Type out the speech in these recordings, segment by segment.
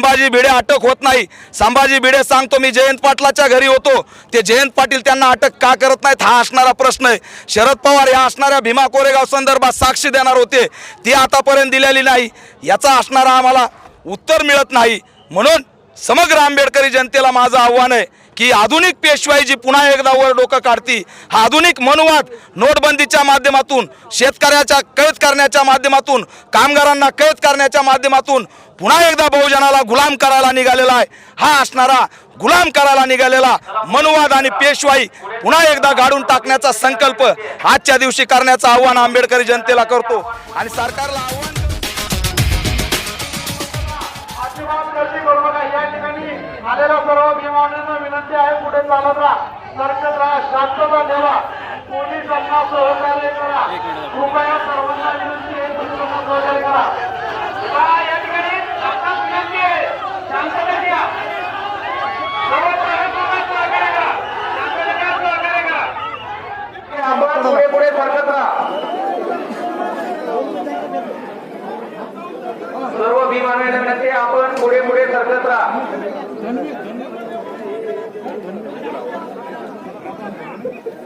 संभाजी भिडे अटक होत नाही. संभाजी भिडे सांगतो मी जयंत पाटलाच्या घरी होतो. ते जयंत पाटील त्यांना अटक का करत नाहीत हा असणारा प्रश्न आहे. शरद पवार या असणाऱ्या भीमा कोरेगाव संदर्भात साक्षी देणार होते. ती आतापर्यंत दिलेली नाही. याचा असणारा आम्हाला उत्तर मिळत नाही. म्हणून समग्र आंबेडकरी जनतेला माझं आव्हान आहे की आधुनिक पेशवाई जी पुन्हा एकदा वर डोकं काढती हा आधुनिक मनुवाद नोटबंदीच्या माध्यमातून शेतकऱ्याच्या कैद करण्याच्या माध्यमातून कामगारांना कैद करण्याच्या माध्यमातून पुन्हा एकदा बहुजनाला गुलाम करायला निघालेला आहे. हा असणारा गुलाम करायला निघालेला मनुवाद आणि पेशवाई पुन्हा एकदा गाडून टाकण्याचा संकल्प आजच्या दिवशी करण्याचं आव्हान आंबेडकरी जनतेला करतो. आणि सरकारला आव्हान अजिबात गर्दी करू नका या ठिकाणी आलेल्या सर्व भीमावण्यांना विनंती आहे पुढे चालत राहा. सरकत राहा शांतता ठेवा. पोलिसांना सहकार्य करा. कृपया सर्वांना विनंती आहे सहकार्य करा पहा, या ठिकाणी आपणास विनंती आहे शांतता ठेवा सर्व प्रशासनाला सहकार्य करा शांततेने सहकार्य करा आपण पुढे पुढे सरकत राहा सर्व भीमानवांना विनंती आहे, आपण पुढे पुढे सरकत राहा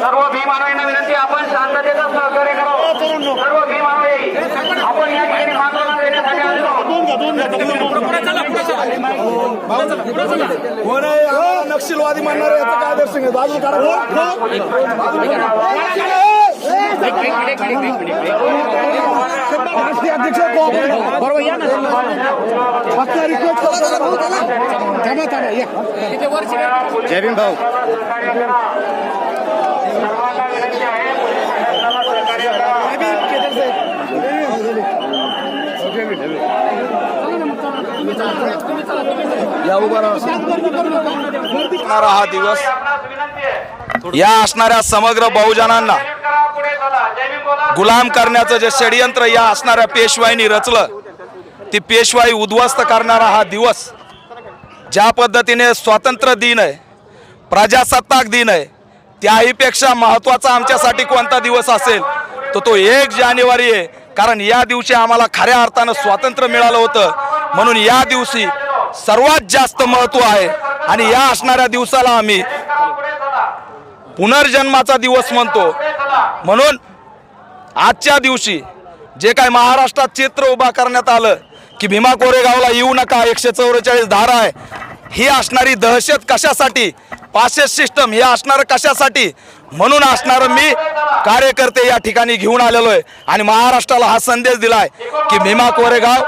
सर्व भीमानवांना विनंती आहे, आपण शांततेचा सहकार्य करावं सर्व भीमानवी आपण या ठिकाणी मानवना देण्यासाठी आलेलो आहोत कोण आहे नक्षलवादी म्हणणार याचं काय दर्शन आहे राष्ट्रीय अध्यक्ष बरोबर या ना फक्त रिक्वेस्ट करतो थांबा थांबा या जय भीम भाऊ सहकार्य करा सर्वांना विनंती आहे पोलिसांना सहकार्य करा या उभा राहा. हा दिवस या असणाऱ्या समग्र बहुजनांना गुलाम करण्याचं जे षडयंत्र या असणाऱ्या पेशवाईनी रचलं ती पेशवाई उद्ध्वस्त करणारा हा दिवस ज्या पद्धतीने स्वातंत्र्य दिन आहे प्रजासत्ताक दिन आहे त्याहीपेक्षा महत्त्वाचा आमच्यासाठी कोणता दिवस असेल तर तो एक जानेवारी आहे. कारण या दिवशी आम्हाला खऱ्या अर्थानं स्वातंत्र्य मिळालं होतं. म्हणून या दिवशी सर्वात जास्त महत्त्व आहे. आणि या असणाऱ्या दिवसाला आम्ही पुनर्जन्माचा दिवस म्हणतो. म्हणून आजच्या दिवशी जे काय महाराष्ट्रात चित्र उभा करण्यात आलं की भीमा कोरेगावला येऊ नका एकशे चौवेचाळीस धारा आहे. ही असणारी दहशत कशासाठी? पासेस सिस्टम हे असणारं कशासाठी? म्हणून असणारं मी कार्यकर्ते या ठिकाणी घेऊन आलेलो आहे. आणि महाराष्ट्राला हा संदेश दिलाय की भीमा कोरेगाव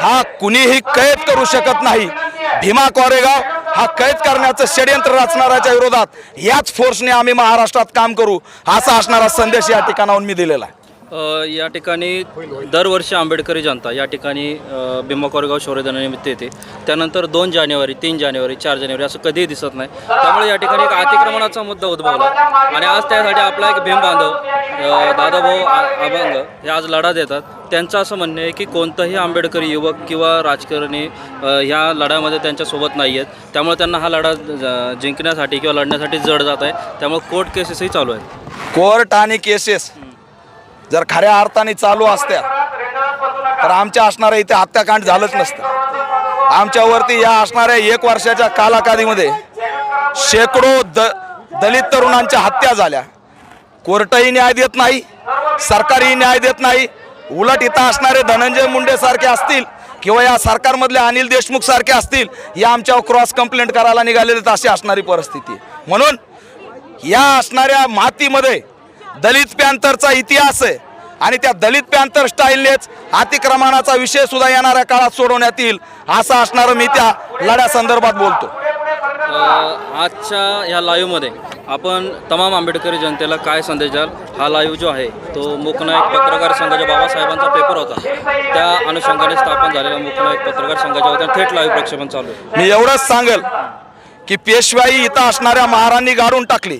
हा कुणीही कैद करू शकत नाही. भीमा कोरेगाव हा कैद करण्याचं षडयंत्र रचणाऱ्याच्या विरोधात याच फोर्सने आम्ही महाराष्ट्रात काम करू असा असणारा संदेश या ठिकाणाहून मी दिलेला आहे. या ठिकाणी दरवर्षी आंबेडकरी जनता या ठिकाणी भीमा कोरेगाव शौर्यदिनानिमित्त येते. त्यानंतर दोन जानेवारी तीन जानेवारी चार जानेवारी असं कधीही दिसत नाही. त्यामुळे या ठिकाणी एक अतिक्रमणाचा मुद्दा उद्भवला. आणि आज त्यासाठी आपला एक भीम बांधव दादाभाऊ अभंग हे आज लढा देतात. त्यांचं असं म्हणणं आहे की कोणतंही आंबेडकरी युवक किंवा राजकारणी ह्या लढ्यामध्ये त्यांच्यासोबत नाही आहेत. त्यामुळे त्यांना हा लढा ज- जिंकण्यासाठी किंवा लढण्यासाठी जड जात आहे. त्यामुळे कोर्ट केसेसही चालू आहेत. कोर्ट आणि केसेस जर खऱ्या अर्थाने चालू असत्या तर आमच्या असणाऱ्या इथे हत्याकांड झालंच नसतं. आमच्यावरती या असणाऱ्या एक वर्षाच्या कालावधीमध्ये शेकडो द दलित तरुणांच्या हत्या झाल्या. कोर्टही न्याय देत नाही सरकारही न्याय देत नाही उलट इथं असणारे धनंजय मुंडे सारखे असतील किंवा या सरकारमधले अनिल देशमुख सारखे असतील या आमच्यावर क्रॉस कंप्लेंट करायला निघालेले तर अशी असणारी परिस्थिती म्हणून या असणाऱ्या मातीमध्ये दलित पॅंथरचा इतिहास आहे आणि त्या दलित पॅंथर स्टाईलनेच अतिक्रमणाचा विषय सुद्धा येणाऱ्या काळात सोडवण्यात येईल असं असणारं मी त्या लढ्यासंदर्भात बोलतो. आजच्या ह्या लाईव्हमध्ये आपण तमाम आंबेडकरी जनतेला काय संदेश द्याल हा लाईव्ह जो आहे तो मूकनायक पत्रकार संघाच्या बाबासाहेबांचा पेपर होता. त्या अनुषंगाने स्थापन झालेला मूकनायक पत्रकार संघाच्या होत्या थेट लाईव्ह प्रक्षेपण चालू आहे. मी एवढंच सांगेल की पेशवाई इथं असणाऱ्या महारांनी गाडून टाकली.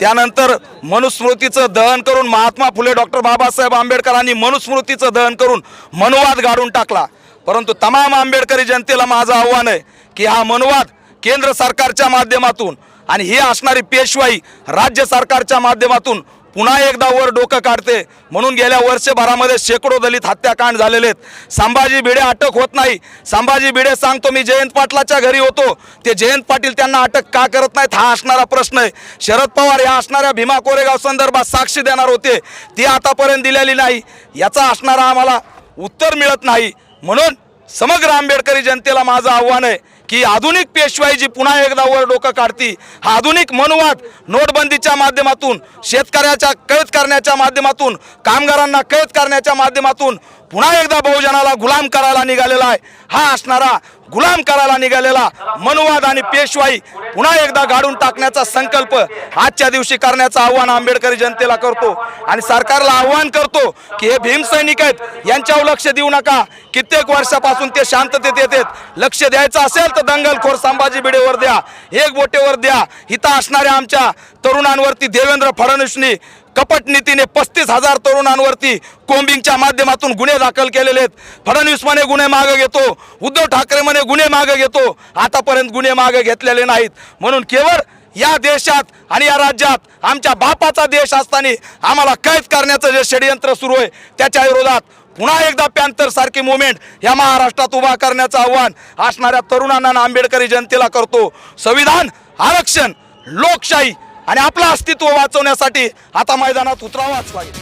त्यानंतर मनुस्मृतीचं दहन करून महात्मा फुले डॉक्टर बाबासाहेब आंबेडकरांनी मनुस्मृतीचं दहन करून मनुवाद गाडून टाकला. परंतु तमाम आंबेडकरी जनतेला माझं आव्हान आहे की हा मनुवाद केंद्र सरकारच्या माध्यमातून आणि ही असणारी पेशवाई राज्य सरकारच्या माध्यमातून पुन्हा एकदा वर डोकं काढते. म्हणून गेल्या वर्षभरामध्ये शेकडो दलित हत्याकांड झालेले आहेत. संभाजी भिडे अटक होत नाही. संभाजी भिडे सांगतो मी जयंत पाटलाच्या घरी होतो. ते जयंत पाटील त्यांना अटक का करत नाहीत? हा असणारा प्रश्न आहे. शरद पवार या असणाऱ्या भीमा कोरेगाव संदर्भात साक्षी देणार होते. ती आतापर्यंत दिलेली नाही. याचा असणारा आम्हाला उत्तर मिळत नाही. म्हणून समग्र आंबेडकरी जनतेला माझं आव्हान आहे की आधुनिक पेशवाई जी पुन्हा एकदा वर डोकं काढती हा आधुनिक मनुवाद नोटबंदीच्या माध्यमातून शेतकऱ्याच्या कैद करण्याच्या माध्यमातून कामगारांना कैद करण्याच्या माध्यमातून पुन्हा एकदा बहुजनाला गुलाम करायला निघालेला आहे. हा असणारा गुलाम करायला निघालेला मनुवाद आणि पेशवाई पुन्हा एकदा गाडून टाकण्याचा संकल्प आजच्या दिवशी करण्याचं आव्हान आंबेडकरी जनतेला करतो. आणि सरकारला आव्हान करतो की हे भीमसैनिक आहेत यांच्यावर लक्ष देऊ नका. कित्येक वर्षापासून ते शांततेत येतात. लक्ष द्यायचं असेल तर दंगलखोर संभाजी बिडेवर द्या एक बोटेवर द्या. इथं असणाऱ्या आमच्या तरुणांवरती देवेंद्र फडणवीसनी कपट नीतीने पस्तीस हजार तरुणांवरती कोम्बिंगच्या माध्यमातून गुन्हे दाखल केलेले आहेत. फडणवीस म्हणे गुन्हे मागे घेतो. उद्धव ठाकरे म्हणे गुन्हे मागे घेतो. आतापर्यंत गुन्हे मागे घेतलेले नाहीत. म्हणून केवळ या देशात आणि या राज्यात आमच्या बापाचा देश असताना आम्हाला कैद करण्याचं जे षडयंत्र सुरू आहे त्याच्या विरोधात पुन्हा एकदा पॅन्थर सारखी मुवमेंट या महाराष्ट्रात उभा करण्याचं आव्हान असणाऱ्या तरुणांना आंबेडकरी जनतेला करतो. संविधान आरक्षण लोकशाही आणि आपलं अस्तित्व वाचवण्यासाठी आता मैदानात उतरावाच लागेल.